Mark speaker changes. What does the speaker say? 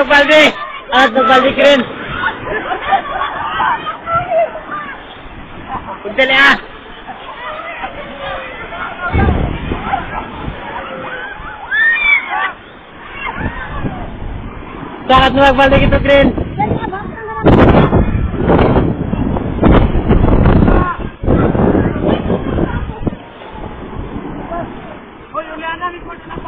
Speaker 1: nagbaldi! Alat nagbaldi ka rin! Pagdali ah! Bakit nagbaldi ito, Green? Hoy, Juliana, mi cuerpo está